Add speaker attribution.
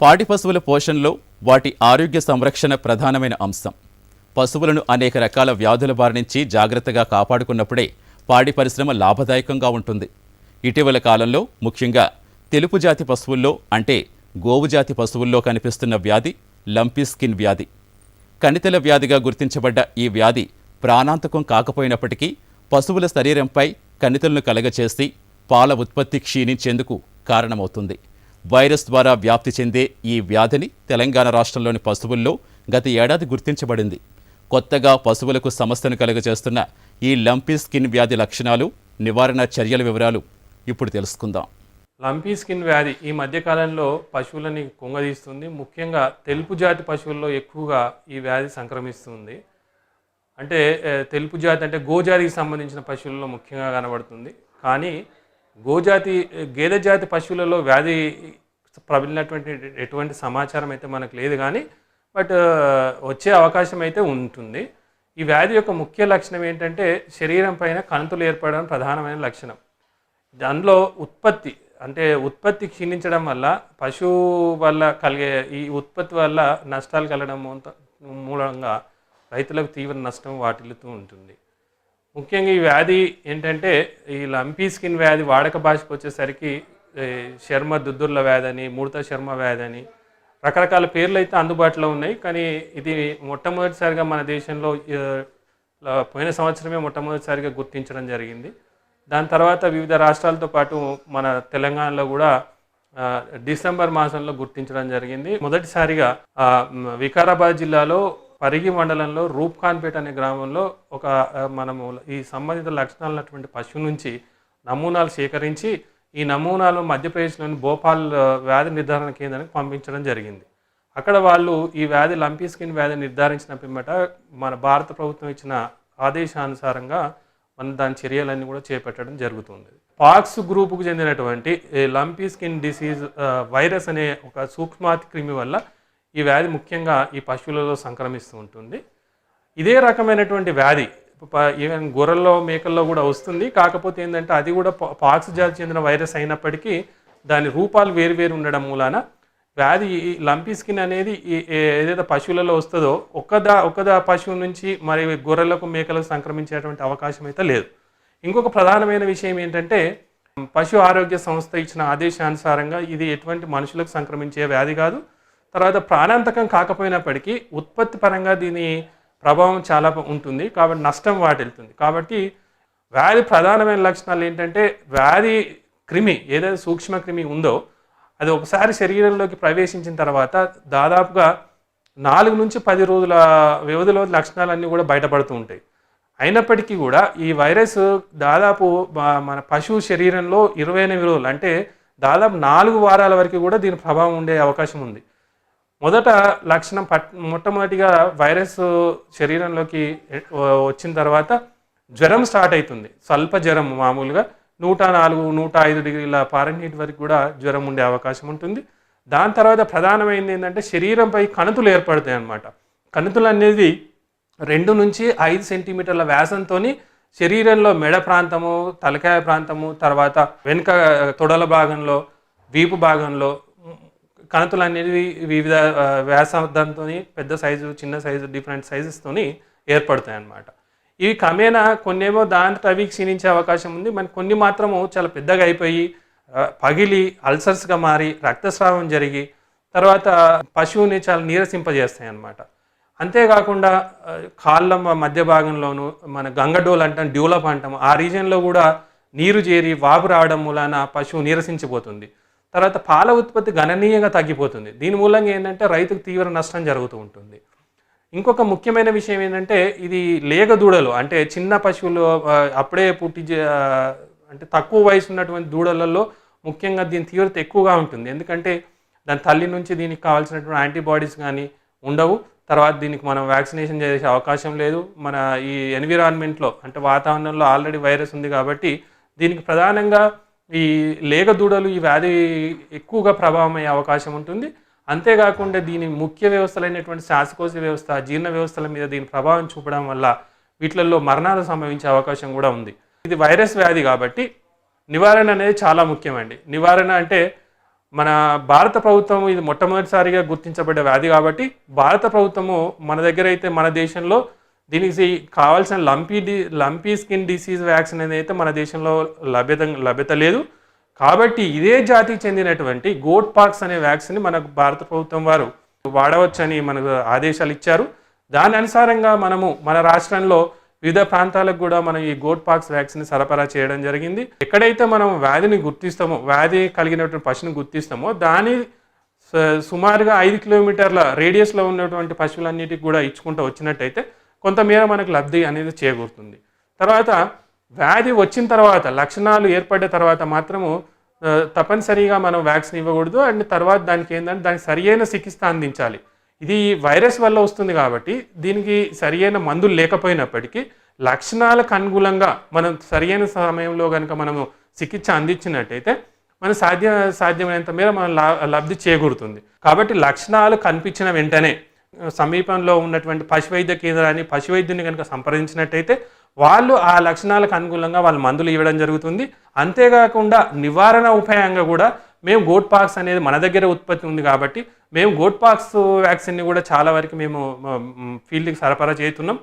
Speaker 1: పాడి పశువుల పోషణలో వాటి ఆరోగ్య సంరక్షణ ప్రధానమైన అంశం. పశువులను అనేక రకాల వ్యాధుల బారి నుంచి జాగ్రత్తగా కాపాడుకున్నప్పుడే పాడి పరిశ్రమ లాభదాయకంగా ఉంటుంది. ఇటీవల కాలంలో ముఖ్యంగా తెలుపు జాతి పశువుల్లో అంటే గోవు జాతి పశువుల్లో కనిపిస్తున్న వ్యాధి లంపీ స్కిన్ వ్యాధి. కణితల వ్యాధిగా గుర్తించబడ్డ ఈ వ్యాధి ప్రాణాంతకం కాకపోయినప్పటికీ పశువుల శరీరంపై కణితలను కలగచేసి పాల ఉత్పత్తి క్షీణించేందుకు కారణమవుతుంది. వైరస్ ద్వారా వ్యాప్తి చెందే ఈ వ్యాధిని తెలంగాణ రాష్ట్రంలోని పశువుల్లో గత ఏడాది గుర్తించబడింది. కొత్తగా పశువులకు సమస్యను కలుగజేస్తున్న ఈ లంపీ స్కిన్ వ్యాధి లక్షణాలు నివారణ చర్యల వివరాలు ఇప్పుడు తెలుసుకుందాం.
Speaker 2: లంపీ స్కిన్ వ్యాధి ఈ మధ్యకాలంలో పశువులని కుంగదీస్తుంది. ముఖ్యంగా తెలుపు జాతి పశువుల్లో ఎక్కువగా ఈ వ్యాధి సంక్రమిస్తుంది. అంటే తెలుపు జాతి అంటే గోజాతికి సంబంధించిన పశువుల్లో ముఖ్యంగా కనబడుతుంది. కానీ గోజాతి గేదె జాతి పశువులలో వ్యాధి ప్రబలినటువంటి ఎటువంటి సమాచారం అయితే మనకు లేదు కానీ బట్ వచ్చే అవకాశం అయితే ఉంటుంది. ఈ వ్యాధి యొక్క ముఖ్య లక్షణం ఏంటంటే శరీరం పైన కణుతులు ఏర్పడడం ప్రధానమైన లక్షణం. దానిలో ఉత్పత్తి అంటే ఉత్పత్తి క్షీణించడం వల్ల పశువు వల్ల కలిగే ఈ ఉత్పత్తి వల్ల నష్టాలు కలగడం మూలంగా రైతులకు తీవ్ర నష్టం వాటిల్లుతూ ఉంటుంది. ముఖ్యంగా ఈ వ్యాధి ఏంటంటే ఈ లంపీ స్కిన్ వ్యాధి వాడక భాషకు వచ్చేసరికి శర్మ దుద్దుర్ల వ్యాధి అని ముడత శర్మ వ్యాధి అని రకరకాల పేర్లు అయితే అందుబాటులో ఉన్నాయి. కానీ ఇది మొట్టమొదటిసారిగా మన దేశంలో పోయిన సంవత్సరమే మొట్టమొదటిసారిగా గుర్తించడం జరిగింది. దాని తర్వాత వివిధ రాష్ట్రాలతో పాటు మన తెలంగాణలో కూడా డిసెంబర్ మాసంలో గుర్తించడం జరిగింది. మొదటిసారిగా వికారాబాద్ జిల్లాలో పరిగి మండలంలో రూప్ఖాన్పేట అనే గ్రామంలో ఒక మనము ఈ సంబంధిత లక్షణాలు ఉన్నటువంటి పశువు నుంచి నమూనాలు సేకరించి ఈ నమూనాలు మధ్యప్రదేశ్లోని భోపాల్ వ్యాధి నిర్ధారణ కేంద్రానికి పంపించడం జరిగింది. అక్కడ వాళ్ళు ఈ వ్యాధి లంపీ స్కిన్ వ్యాధి నిర్ధారించిన పిమ్మట మన భారత ప్రభుత్వం ఇచ్చిన ఆదేశానుసారంగా మనం దాని చర్యలన్నీ కూడా చేపట్టడం జరుగుతుంది. పాక్స్ గ్రూపుకు చెందినటువంటి ఈ లంపీ స్కిన్ డిసీజ్ వైరస్ అనే ఒక సూక్ష్మాతి క్రిమి వల్ల ఈ వ్యాధి ముఖ్యంగా ఈ పశువులలో సంక్రమిస్తూ ఉంటుంది. ఇదే రకమైనటువంటి వ్యాధి ప- ఈవెన్ గొర్రెల్లో మేకల్లో కూడా వస్తుంది. కాకపోతే ఏంటంటే అది కూడా పా- పాక్స్ జాతి చెందిన వైరస్ అయినప్పటికీ దాని రూపాలు వేరు వేరు ఉండడం మూలాన వ్యాధి ఈ లంపీ స్కిన్ అనేది ఏదైతే పశువులలో వస్తుందో ఒక్కదా ఒక్కదా పశువు నుంచి మరి గొర్రెలకు మేకలకు సంక్రమించేటువంటి అవకాశం అయితే లేదు. ఇంకొక ప్రధానమైన విషయం ఏంటంటే పశు ఆరోగ్య సంస్థ ఇచ్చిన ఆదేశానుసారంగా ఇది ఎటువంటి మనుషులకు సంక్రమించే వ్యాధి కాదు. తర్వాత ప్రాణాంతకం కాకపోయినప్పటికీ ఉత్పత్తి పరంగా దీని ప్రభావం చాలా ఉంటుంది. కాబట్టి నష్టం వాటిల్తుంది కాబట్టి వ్యాధి ప్రధానమైన లక్షణాలు ఏంటంటే వ్యాధి క్రిమి ఏదైతే సూక్ష్మ క్రిమి ఉందో అది ఒకసారి శరీరంలోకి ప్రవేశించిన తర్వాత దాదాపుగా నాలుగు నుంచి పది రోజుల వ్యవధిలో లక్షణాలన్నీ కూడా బయటపడుతూ ఉంటాయి. అయినప్పటికీ కూడా ఈ వైరస్ దాదాపు మన పశువు శరీరంలో ఇరవై ఎనిమిది రోజులు అంటే దాదాపు నాలుగు వారాల వరకు కూడా దీని ప్రభావం ఉండే అవకాశం ఉంది. మొదట లక్షణం పట్ మొట్టమొదటిగా వైరస్ శరీరంలోకి వచ్చిన తర్వాత జ్వరం స్టార్ట్ అవుతుంది స్వల్ప జ్వరం మామూలుగా నూట నాలుగు నూట ఐదు డిగ్రీల పారెన్హీట్ వరకు కూడా జ్వరం ఉండే అవకాశం ఉంటుంది. దాని తర్వాత ప్రధానమైనది ఏంటంటే శరీరంపై కణుతులు ఏర్పడతాయి అన్నమాట. కణుతులు అనేది రెండు నుంచి ఐదు సెంటీమీటర్ల వ్యాసంతో శరీరంలో మెడ ప్రాంతము తలకాయ ప్రాంతము తర్వాత వెనుక తొడల భాగంలో వీపు భాగంలో కణతులు అనేవి వివిధ వ్యాసార్థంతో పెద్ద సైజు చిన్న సైజు డిఫరెంట్ సైజెస్తో ఏర్పడతాయి అన్నమాట ఇవి క్రమేణా కొన్నేమో దాంట్లో అవి క్షీణించే అవకాశం ఉంది. మరి కొన్ని మాత్రము చాలా పెద్దగా అయిపోయి పగిలి అల్సర్స్గా మారి రక్తస్రావం జరిగి తర్వాత పశువుని చాలా నీరసింపజేస్తాయి అన్నమాట అంతేకాకుండా కాళ్ళ మధ్య భాగంలోను మన గంగడోల్ అంటాం డ్యూలప్ అంటాం ఆ రీజియన్లో కూడా నీరు చేరి వాపు రావడం మూలాన పశువు నీరసించిపోతుంది. తర్వాత పాల ఉత్పత్తి గణనీయంగా తగ్గిపోతుంది. దీని మూలంగా ఏంటంటే రైతుకు తీవ్ర నష్టం జరుగుతూ ఉంటుంది. ఇంకొక ముఖ్యమైన విషయం ఏంటంటే ఇది లేగ దూడలు అంటే చిన్న పశువులు అప్పుడే పుట్టి అంటే తక్కువ వయసు ఉన్నటువంటి దూడలలో ముఖ్యంగా దీని తీవ్రత ఎక్కువగా ఉంటుంది. ఎందుకంటే దాని తల్లి నుంచి దీనికి కావాల్సినటువంటి యాంటీబాడీస్ కానీ ఉండవు. తర్వాత దీనికి మనం వ్యాక్సినేషన్ చేసే అవకాశం లేదు. మన ఈ ఎన్విరాన్మెంట్లో అంటే వాతావరణంలో ఆల్రెడీ వైరస్ ఉంది కాబట్టి దీనికి ప్రధానంగా ఈ లేగ దూడలు ఈ వ్యాధి ఎక్కువగా ప్రభావం అయ్యే అవకాశం ఉంటుంది. అంతేకాకుండా దీని ముఖ్య వ్యవస్థలైనటువంటి శ్వాసకోశ వ్యవస్థ జీర్ణ వ్యవస్థల మీద దీని ప్రభావం చూపడం వల్ల వీటిలలో మరణాలు సంభవించే అవకాశం కూడా ఉంది. ఇది వైరస్ వ్యాధి కాబట్టి నివారణ అనేది చాలా ముఖ్యమండి. నివారణ అంటే మన భారత ప్రభుత్వం ఇది మొట్టమొదటిసారిగా గుర్తించబడ్డ వ్యాధి కాబట్టి భారత ప్రభుత్వము మన దగ్గర అయితే మన దేశంలో దీనికి కావాల్సిన లంపీ డి లంపీ స్కిన్ డిసీజ్ వ్యాక్సిన్ అనేది అయితే మన దేశంలో లభ్యత లభ్యత లేదు. కాబట్టి ఇదే జాతికి చెందినటువంటి గోట్ పాక్స్ అనే వ్యాక్సిన్ మనకు భారత ప్రభుత్వం వారు వాడవచ్చని మనకు ఆదేశాలు ఇచ్చారు. దాని అనుసారంగా మనము మన రాష్ట్రంలో వివిధ ప్రాంతాలకు కూడా మనం ఈ గోట్ పాక్స్ వ్యాక్సిన్ సరఫరా చేయడం జరిగింది. ఎక్కడైతే మనం వ్యాధిని గుర్తిస్తామో వ్యాధి కలిగినటువంటి పశువుని గుర్తిస్తామో దాని సుమారుగా ఐదు కిలోమీటర్ల రేడియస్లో ఉన్నటువంటి పశువులన్నిటికి కూడా ఇచ్చుకుంటూ వచ్చినట్టయితే కొంతమేర మనకు లబ్ధి అనేది చేకూరుతుంది. తర్వాత వ్యాధి వచ్చిన తర్వాత లక్షణాలు ఏర్పడ్డ తర్వాత మాత్రము తప్పనిసరిగా మనం వ్యాక్సిన్ ఇవ్వకూడదు. అండ్ తర్వాత దానికి ఏంటంటే దానికి సరియైన చికిత్స అందించాలి. ఇది వైరస్ వల్ల వస్తుంది కాబట్టి దీనికి సరియైన మందులు లేకపోయినప్పటికీ లక్షణాలకు అనుగుణంగా మనం సరియైన సమయంలో కనుక మనము చికిత్స అందించినట్టయితే మన సాధ్య సాధ్యమైనంత మేర మనం లా- లబ్ధి చేకూరుతుంది. కాబట్టి లక్షణాలు కనిపించిన వెంటనే సమీపంలో ఉన్నటువంటి పశు వైద్య కేంద్రాన్ని పశు వైద్యుని కనుక సంప్రదించినట్టయితే వాళ్ళు ఆ లక్షణాలకు అనుగుణంగా వాళ్ళు మందులు ఇవ్వడం జరుగుతుంది. అంతేకాకుండా నివారణ ఉపాయంగా కూడా మేము గోట్ పాక్స్ అనేది మన దగ్గర ఉత్పత్తి ఉంది కాబట్టి మేము గోట్ పాక్స్ వ్యాక్సిన్ని కూడా చాలా వరకు మేము ఫీల్డ్కి సరఫరా చేస్తున్నాం.